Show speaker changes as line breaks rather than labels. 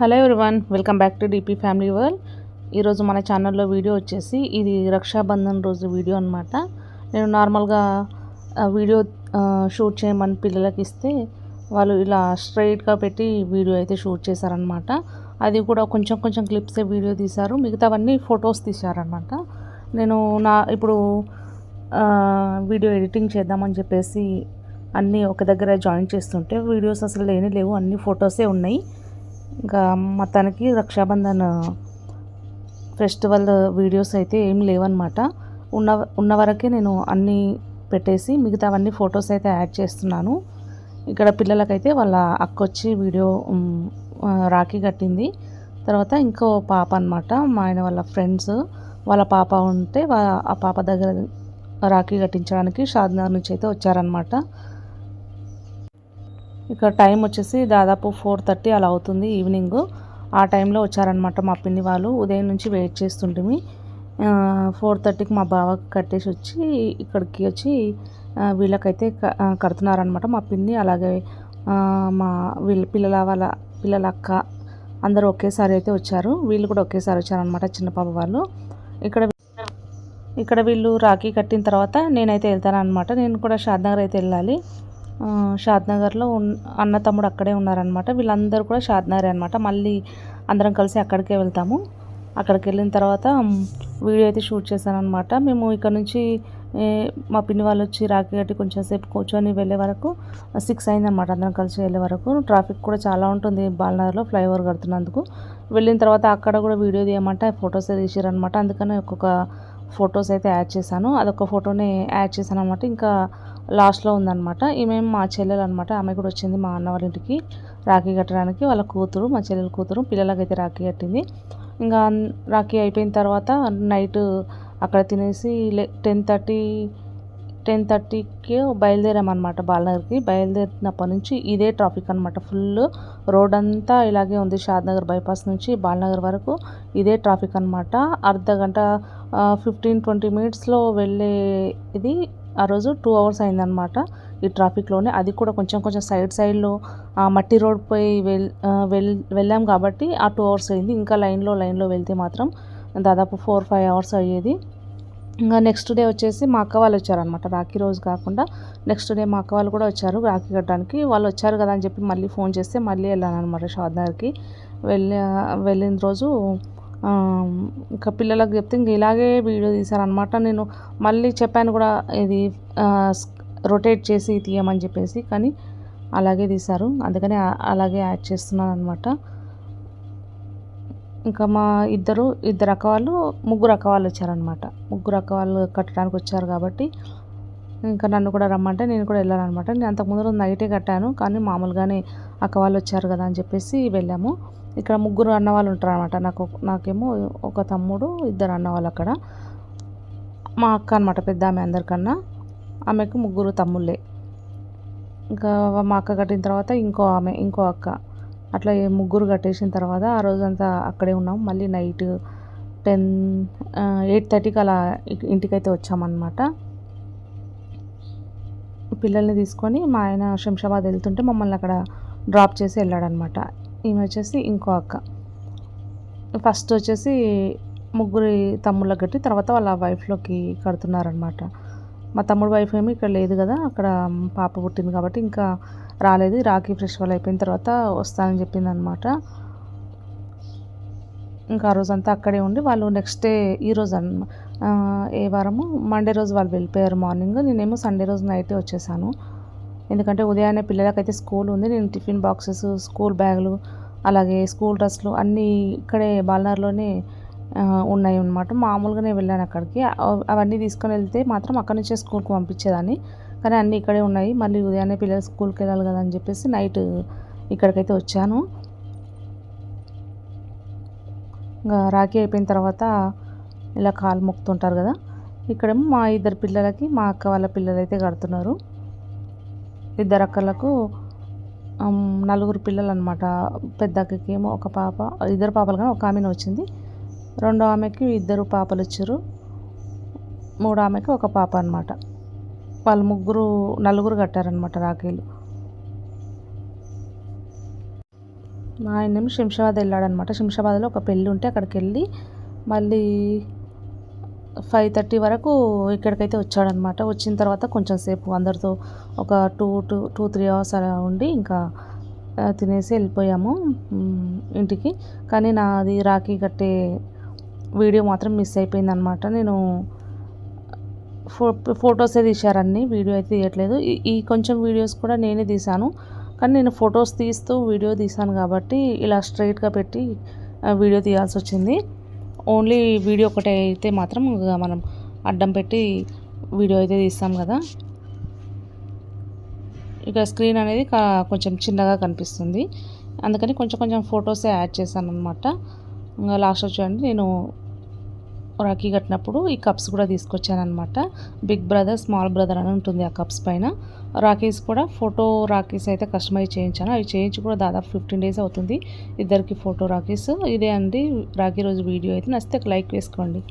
Hello everyone welcome back to DP family world. ఈరోజు మన ఛానల్లో వీడియో వచ్చేసి ఇది రక్షాబంధన్ రోజు వీడియో అనమాట నేను నార్మల్గా వీడియో షూట్ చేయమని పిల్లలకి ఇస్తే వాళ్ళు ఇలా స్ట్రైట్గా పెట్టి వీడియో అయితే షూట్ చేశారనమాట అది కూడా కొంచెం కొంచెం క్లిప్సే వీడియో తీశారు. మిగతావన్నీ ఫొటోస్ తీశారనమాట నేను నా ఇప్పుడు వీడియో ఎడిటింగ్ చేద్దామని చెప్పేసి అన్నీ ఒక దగ్గర జాయిన్ చేస్తుంటే వీడియోస్ అసలు లేని లేవు. అన్ని ఫొటోసే ఉన్నాయి. ఇంకా మొత్తానికి రక్షాబంధన్ ఫెస్టివల్ వీడియోస్ అయితే ఏం లేవన్నమాట. ఉన్న ఉన్న వరకే నేను అన్నీ పెట్టేసి మిగతావన్నీ ఫొటోస్ అయితే యాడ్ చేస్తున్నాను. ఇక్కడ పిల్లలకైతే వాళ్ళ అక్క వచ్చి వీడియో రాఖీ కట్టింది. తర్వాత ఇంకో పాప అనమాట మా ఆయన వాళ్ళ ఫ్రెండ్స్. వాళ్ళ పాప ఉంటే ఆ పాప దగ్గర రాఖీ కట్టించడానికి షాద్నగర్ నుంచి అయితే వచ్చారనమాట ఇక్కడ టైం వచ్చేసి దాదాపు ఫోర్ థర్టీ అలా అవుతుంది ఈవినింగ్. ఆ టైంలో వచ్చారనమాట మా పిన్ని వాళ్ళు. ఉదయం నుంచి వెయిట్ చేస్తుంటిమి. ఫోర్ థర్టీకి మా బావకి కట్టేసి వచ్చి ఇక్కడికి వచ్చి వీళ్ళకైతే కడుతున్నారనమాట మా పిన్ని. అలాగే మా వీళ్ళ పిల్లల వాళ్ళ పిల్లల అక్క అందరూ ఒకేసారి అయితే వచ్చారు. వీళ్ళు కూడా ఒకేసారి వచ్చారనమాట చిన్న పాప వాళ్ళు. ఇక్కడ ఇక్కడ వీళ్ళు రాఖీ కట్టిన తర్వాత నేనైతే వెళ్తాను అనమాట నేను కూడా షాద్నగర్ అయితే వెళ్ళాలి. షాద్నగర్లో ఉన్ అన్న తమ్ముడు అక్కడే ఉన్నారనమాట వీళ్ళందరూ కూడా షాద్నగరే అనమాట మళ్ళీ అందరం కలిసి అక్కడికే వెళ్తాము. అక్కడికి వెళ్ళిన తర్వాత వీడియో అయితే షూట్ చేశాను అనమాట మేము ఇక్కడ నుంచి మా పిన్ని వాళ్ళు వచ్చి రాఖీ కట్టి కొంచెం సేపు కూర్చొని వెళ్ళే వరకు సిక్స్ అయిందనమాట అందరం కలిసి వెళ్ళే వరకు. ట్రాఫిక్ కూడా చాలా ఉంటుంది బాలనగర్లో ఫ్లైఓవర్ కడుతున్నందుకు. వెళ్ళిన తర్వాత అక్కడ కూడా వీడియో తీయమంటే ఫొటోస్ తీసారనమాట అందుకనే ఒక్కొక్క ఫొటోస్ అయితే యాడ్ చేశాను. అదొక ఫోటోని యాడ్ చేశాను అనమాట ఇంకా లాస్ట్లో ఉందన్నమాట. ఈమె మా చెల్లెలు అనమాట ఆమె కూడా వచ్చింది మా అన్న వాళ్ళ ఇంటికి రాఖీ కట్టడానికి. వాళ్ళ కూతురు మా చెల్లెల కూతురు పిల్లలకైతే రాఖీ కట్టింది. ఇంకా రాఖీ అయిపోయిన తర్వాత నైట్ అక్కడ తినేసి టెన్ థర్టీ టెన్ థర్టీకి బయలుదేరామన్నమాట బాలనగర్కి. బయలుదేరినప్పటి నుంచి ఇదే ట్రాఫిక్ అనమాట ఫుల్ రోడ్ అంతా ఇలాగే ఉంది షాద్నగర్ బైపాస్ నుంచి బాలనగర్ వరకు. ఇదే ట్రాఫిక్ అనమాట అర్ధ గంట ఫిఫ్టీన్ ట్వంటీ మినిట్స్లో వెళ్ళే ఇది ఆ రోజు టూ అవర్స్ అయిందనమాట ఈ ట్రాఫిక్లోనే అది కూడా కొంచెం కొంచెం సైడ్ సైడ్లో మట్టి రోడ్ పోయి వెల్ వెల్ వెళ్ళాం కాబట్టి ఆ టూ అవర్స్ అయింది. ఇంకా లైన్లో లైన్లో వెళ్తే మాత్రం దాదాపు ఫోర్ ఫైవ్ అవర్స్ అయ్యేది. ఇంకా నెక్స్ట్ డే వచ్చేసి మా అక్క వాళ్ళు వచ్చారనమాట రాఖీ రోజు కాకుండా నెక్స్ట్ డే మా అక్క వాళ్ళు కూడా వచ్చారు రాఖీ కట్టడానికి. వాళ్ళు వచ్చారు కదా అని చెప్పి మళ్ళీ ఫోన్ చేస్తే మళ్ళీ వెళ్ళాను అనమాట షాద్నగర్కి. వెళ్ళి వెళ్ళిన రోజు ఇంకా పిల్లలకు చెప్తే ఇంక ఇలాగే వీడియో తీశారనమాట నేను మళ్ళీ చెప్పాను కూడా ఇది రొటేట్ చేసి తీయమని చెప్పేసి కానీ అలాగే తీశారు. అందుకని అలాగే యాడ్ చేస్తున్నాను అనమాట ఇంకా మా ఇద్దరు ఇద్దరు అక్క వాళ్ళు ముగ్గురు అక్క వాళ్ళు వచ్చారనమాట ముగ్గురు అక్క వాళ్ళు కట్టడానికి వచ్చారు కాబట్టి ఇంకా నన్ను కూడా రమ్మంటే నేను కూడా వెళ్ళాను అనమాట నేను అంతకుముందు నైటే కట్టాను కానీ మామూలుగానే అక్క వాళ్ళు వచ్చారు కదా అని చెప్పేసి వెళ్ళాము. ఇక్కడ ముగ్గురు అన్న వాళ్ళు ఉంటారు అనమాట నాకు నాకేమో ఒక తమ్ముడు ఇద్దరు అన్న వాళ్ళు అక్కడ. మా అక్క అనమాట పెద్ద ఆమె అందరికన్నా. ఆమెకు ముగ్గురు తమ్ముళ్ళే. ఇంకా మా అక్క కట్టిన తర్వాత ఇంకో ఆమె ఇంకో అక్క. అట్లా ముగ్గురు కట్టేసిన తర్వాత ఆ రోజంతా అక్కడే ఉన్నాం మళ్ళీ నైట్ టెన్ ఎయిట్ థర్టీకి అలా ఇంటికైతే వచ్చామన్నమాట. పిల్లల్ని తీసుకొని మా ఆయన శంషాబాద్ వెళ్తుంటే మమ్మల్ని అక్కడ డ్రాప్ చేసి వెళ్ళాడనమాట. ఈమె వచ్చేసి ఇంకో అక్క. ఫస్ట్ వచ్చేసి ముగ్గురి తమ్ముళ్ళకి కట్టి తర్వాత వాళ్ళ వైఫ్లోకి కడుతున్నారనమాట. మా తమ్ముడు వైఫ్ ఏమి ఇక్కడ లేదు కదా అక్కడ పాప పుట్టింది కాబట్టి ఇంకా రాలేదు. రాఖీ ఫెస్టివల్ అయిపోయిన తర్వాత వస్తానని చెప్పింది అనమాట ఇంకా ఆ రోజంతా అక్కడే ఉండి వాళ్ళు నెక్స్ట్ డే ఈ రోజు అన్న ఏ వారము మండే రోజు వాళ్ళు వెళ్ళిపోయారు మార్నింగ్ నేనేమో సండే రోజు నైటే వచ్చేసాను. ఎందుకంటే ఉదయాన్నే పిల్లలకైతే స్కూల్ ఉంది. నేను టిఫిన్ బాక్సెస్ స్కూల్ బ్యాగులు అలాగే స్కూల్ డ్రెస్లు అన్నీ ఇక్కడే బాలనర్లోనే ఉన్నాయి అన్నమాట మామూలుగానే వెళ్ళాను అక్కడికి. అవ- అవన్నీ తీసుకొని వెళ్తే మాత్రం అక్కడి నుంచే స్కూల్కి పంపించేదాన్ని. కానీ అన్నీ ఇక్కడే ఉన్నాయి. మళ్ళీ ఉదయాన్నే పిల్లలు స్కూల్కి వెళ్ళాలి కదా అని చెప్పేసి నైట్ ఇక్కడికైతే వచ్చాను ఇంకా రాఖీ అయిపోయిన తర్వాత ఇలా కాలు మొక్కుతుంటారు కదా. ఇక్కడేమో మా ఇద్దరు పిల్లలకి మా అక్క వాళ్ళ పిల్లలు అయితే కడుతున్నారు. ఇద్దరు అక్కలకు నలుగురు పిల్లలు అనమాట పెద్ద అక్కకి ఏమో ఒక పాప ఇద్దరు పాపలు కానీ ఒక ఆమెను వచ్చింది. రెండో ఆమెకి ఇద్దరు పాపలు వచ్చారు మూడో ఆమెకి ఒక పాప అనమాట. వాళ్ళు ముగ్గురు నలుగురు కట్టారనమాట రాఖీలు. మా ఆయనేమో శంషాబాద్ వెళ్ళాడనమాట. శంషాబాద్లో ఒక పెళ్ళి ఉంటే అక్కడికి వెళ్ళి మళ్ళీ ఫైవ్ థర్టీ వరకు ఇక్కడికైతే వచ్చాడనమాట. వచ్చిన తర్వాత కొంచెం సేపు అందరితో ఒక two two two three hours అలా ఉండి ఇంకా తినేసి వెళ్ళిపోయాము ఇంటికి. కానీ నాది రాఖీ కట్టే వీడియో మాత్రం మిస్ అయిపోయిందనమాట. నేను ఫో ఫొటోసే తీశారన్ని వీడియో అయితే తీయట్లేదు. ఈ కొంచెం వీడియోస్ కూడా నేనే తీశాను. కానీ నేను ఫొటోస్ తీస్తూ వీడియో తీసాను కాబట్టి ఇలా స్ట్రైట్గా పెట్టి వీడియో తీయాల్సి వచ్చింది. ఓన్లీ వీడియో ఒకటే అయితే మాత్రం మనం అడ్డం పెట్టి వీడియో అయితే తీస్తాం కదా. ఇక్కడ స్క్రీన్ అనేది కా- కొంచెం చిన్నగా కనిపిస్తుంది. అందుకని కొంచెం కొంచెం ఫొటోసే యాడ్ చేశాను అనమాట ఇంకా లాస్ట్ చూడండి నేను రాఖీ కట్టినప్పుడు ఈ కప్స్ కూడా తీసుకొచ్చాను అనమాట బిగ్ బ్రదర్ స్మాల్ బ్రదర్ అని ఉంటుంది ఆ కప్స్ పైన. రాఖీస్ కూడా ఫోటో రాఖీస్ అయితే కస్టమైజ్ చేయించాను. అవి చేయించి కూడా దాదాపు ఫిఫ్టీన్ డేస్ అవుతుంది ఇద్దరికి ఫోటో రాఖీస్. ఇదే అండి రాఖీ రోజు వీడియో. అయితే నచ్చితే ఒక లైక్ వేసుకోండి.